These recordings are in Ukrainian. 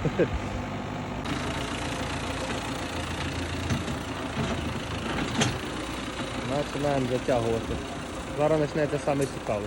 Починаємо затягувати. Зараз почнеться саме цікаве.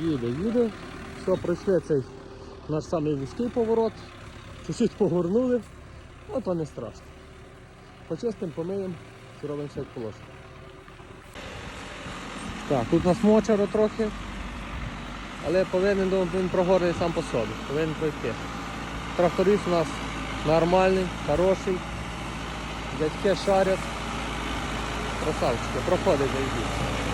Їде, їде. Все, пройшли цей наш самий вузький поворот. Чуть-чуть погорнули, ну то не страшно. Почистимо, помиємо, зробимо все як положено. Так, тут у нас мочеро трохи, але повинен думаю, він прогорний сам по собі, повинен пройти. Тракторист у нас нормальний, хороший, дядьки шарять. Красавчики, проходить зайдіть.